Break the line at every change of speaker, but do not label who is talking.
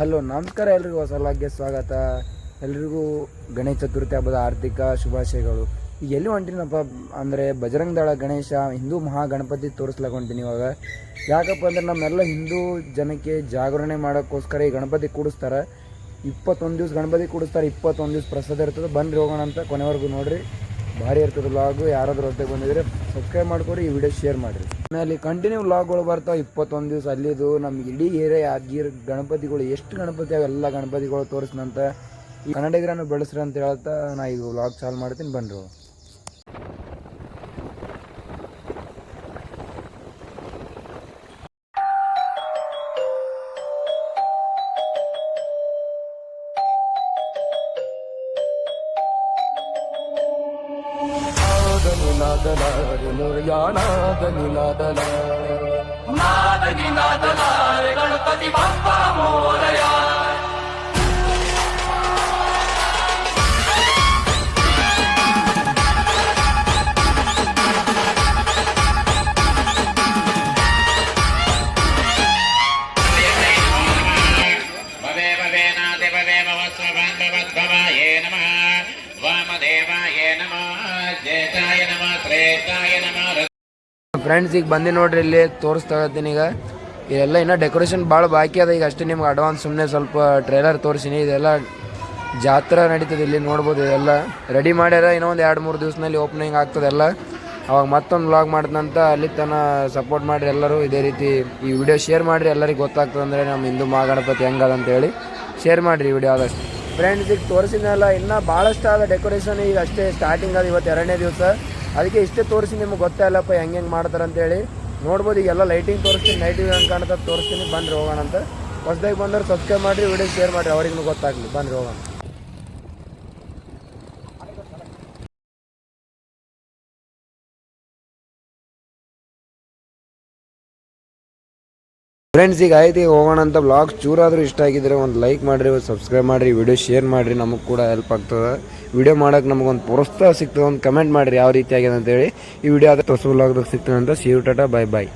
Hello, ನಮಸ್ಕಾರ ಎಲ್ರಿಗೂ ಹೊಸ ಲಾಗ್ಗೆ ಸ್ವಾಗತ. ಎಲ್ರಿಗೂ ಗಣೇಶ ಚತುರ್ಥಿ ಹಬ್ಬದ ಆರ್ಥಿಕ ಶುಭಾಶಯಗಳು. ಈಗ ಎಲ್ಲಿ ಹೊಂಟಿನಪ್ಪ ಅಂದರೆ ಬಜರಂಗ ದಳ ಗಣೇಶ ಹಿಂದೂ ಮಹಾಗಣಪತಿ ತೋರಿಸ್ಲಾಕ್ ಹೊಂಟೀನಿ ಇವಾಗ. ಯಾಕಪ್ಪ ಅಂದ್ರೆ ನಮ್ಮೆಲ್ಲ ಹಿಂದೂ ಜನಕ್ಕೆ ಜಾಗರಣೆ ಮಾಡೋಕ್ಕೋಸ್ಕರ ಈ ಗಣಪತಿ ಕೂಡಿಸ್ತಾರೆ. ಇಪ್ಪತ್ತೊಂದು ದಿವ್ಸ ಗಣಪತಿ ಕೂಡಿಸ್ತಾರೆ, ಇಪ್ಪತ್ತೊಂದು ದಿವ್ಸ ಪ್ರಸಾದ ಇರ್ತದೆ. ಬಂದು ಹೋಗೋಣ ಅಂತ ಕೊನೆವರೆಗೂ ನೋಡ್ರಿ. ಭಾರಿ ಇರ್ತದೆ ಲಾಗು ಯಾರಾದ್ರೂ ಹೊರಗೆ ಬಂದಿದ್ರೆ ಸಬ್ಸ್ಕ್ರೈಬ್ ಮಾಡ್ಕೊಡಿ, ಈ ವಿಡಿಯೋ ಶೇರ್ ಮಾಡಿರಿ. ಆಮೇಲೆ ಕಂಟಿನ್ಯೂ ವ್ಲಾಗ್ಗಳು ಬರ್ತಾವೆ ಇಪ್ಪತ್ತೊಂದು ದಿವಸ, ಅಲ್ಲಿದು ನಮ್ಮ ಇಡೀ ಏರಿಯಾ ಯಾದಗಿರಿ ಗಣಪತಿಗಳು, ಎಷ್ಟು ಗಣಪತಿ ಅವೆಲ್ಲ ಗಣಪತಿಗಳು ತೋರಿಸಿದಂತ ಈ ಕನ್ನಡಿಗರನ್ನು ಬೆಳೆಸ್ರಿ ಅಂತ ಹೇಳ್ತಾ ನಾ ಈಗ ವ್ಲಾಗ್ ಚಾಲು ಮಾಡ್ತೀನಿ నాదని
నాదనారి మురయానాద నినాదన నాదని నాదనారి గణపతి బప్ప మోరయా భవే భవే నా ನಮಃ.
ಫ್ರೆಂಡ್ಸ್ ಈಗ ಬಂದಿ ನೋಡ್ರಿ ಇಲ್ಲಿ ತೋರಿಸ್ತಾ ಇದ್ದೀನಿ ಈಗ. ಇದೆಲ್ಲ ಇನ್ನೂ ಡೆಕೋರೇಷನ್ ಭಾಳ ಬಾಕಿ ಅದ. ಈಗ ಅಷ್ಟೇ ನಿಮ್ಗೆ ಅಡ್ವಾನ್ಸ್ ಸುಮ್ಮನೆ ಸ್ವಲ್ಪ ಟ್ರೈಲರ್ ತೋರಿಸಿನಿ. ಇದೆಲ್ಲ ಜಾತ್ರೆ ನಡೀತದೆ ಇಲ್ಲಿ ನೋಡ್ಬೋದು ಇದೆಲ್ಲ. ರೆಡಿ ಮಾಡ್ಯಾರ ಇನ್ನೂ ಒಂದು ಎರಡು ಮೂರು ದಿವಸದಲ್ಲಿ ಓಪನಿಂಗ್ ಆಗ್ತದೆಲ್ಲ ಅವಾಗ ಮತ್ತೊಂದು ವ್ಲಾಗ್ ಮಾಡಿದಂತ ಅಲ್ಲಿ ತನ ಸಪೋರ್ಟ್ ಮಾಡಿರಿ ಎಲ್ಲರೂ. ಇದೇ ರೀತಿ ಈ ವಿಡಿಯೋ ಶೇರ್ ಮಾಡಿರಿ. ಎಲ್ಲರಿಗೆ ಗೊತ್ತಾಗ್ತದೆ ಅಂದರೆ ನಮ್ಮ ಹಿಂದೂ ಮಹಾಗಣಪತಿ ಹೆಂಗದಂತೇಳಿ ಶೇರ್ ಮಾಡಿರಿ ವಿಡಿಯೋ ಆದಷ್ಟು. ಫ್ರೆಂಡ್ಸ್ ಈಗ ತೋರಿಸಿದ್ನಲ್ಲ ಇನ್ನೂ ಭಾಳಷ್ಟು ಆದ ಡೆಕೋರೇಷನ್ ಈಗ ಅಷ್ಟೇ ಸ್ಟಾರ್ಟಿಂಗ್ ಅದು ಇವತ್ತು ಎರಡನೇ ದಿವಸ. ಅದಕ್ಕೆ ಇಷ್ಟೇ ತೋರಿಸಿ ನಿಮ್ಗೆ ಗೊತ್ತಾಗಲ್ಲಪ್ಪ ಹೆಂಗೆ ಹೆಂಗೆ ಮಾಡ್ತಾರೆ ಅಂತೇಳಿ. ನೋಡ್ಬೋದು, ಈಗೆಲ್ಲ ಲೈಟಿಂಗ್ ತೋರಿಸ್ತೀನಿ ನೈಟ್ ಹೆಂಗೆ ಕಾಣ್ತದೆ ತೋರಿಸ್ತೀನಿ. ಬನ್ರಿ ಹೋಗೋಣ ಅಂತ ಹೊಸದಾಗಿ ಬಂದ್ರೆ ಸಬ್ಸ್ಕ್ರೈಬ್ ಮಾಡಿರಿ ವಿಡಿಯೋ ಶೇರ್ ಮಾಡಿರಿ, ಅವ್ರಿಗೂ ಗೊತ್ತಾಗಲಿ. ಬನ್ರಿ ಹೋಗೋಣ. ಫ್ರೆಂಡ್ಸ್ ಈಗ ಆಯ್ತು ಹೋಗೋಣ ಅಂತ ಬ್ಲಾಗ್ ಚೂರಾದರೂ ಇಷ್ಟ ಆಗಿದ್ರೆ ಒಂದು ಲೈಕ್ ಮಾಡಿರಿ, ಒಂದು ಸಬ್ಸ್ಕ್ರೈಬ್ ಮಾಡಿರಿ ವಿಡಿಯೋ ಶೇರ್ ಮಾಡಿರಿ, ನಮಗೆ ಕೂಡ ಹೆಲ್ಪ್ ಆಗ್ತದೆ. ವಿಡಿಯೋ ಮಾಡೋಕೆ ನಮಗೊಂದು ಪ್ರೋತ್ಸಾಹ ಸಿಗ್ತದೆ, ಒಂದು ಕಮೆಂಟ್ ಮಾಡಿರಿ ಯಾವ ರೀತಿ ಆಗಿದೆ ಅಂತೇಳಿ ಈ ವಿಡಿಯೋ ಆದ ಹೊಸ ಬ್ಲಾಗ್ದಾಗ ಸಿಗ್ತದೆ ಅಂತ. See you tata bye bye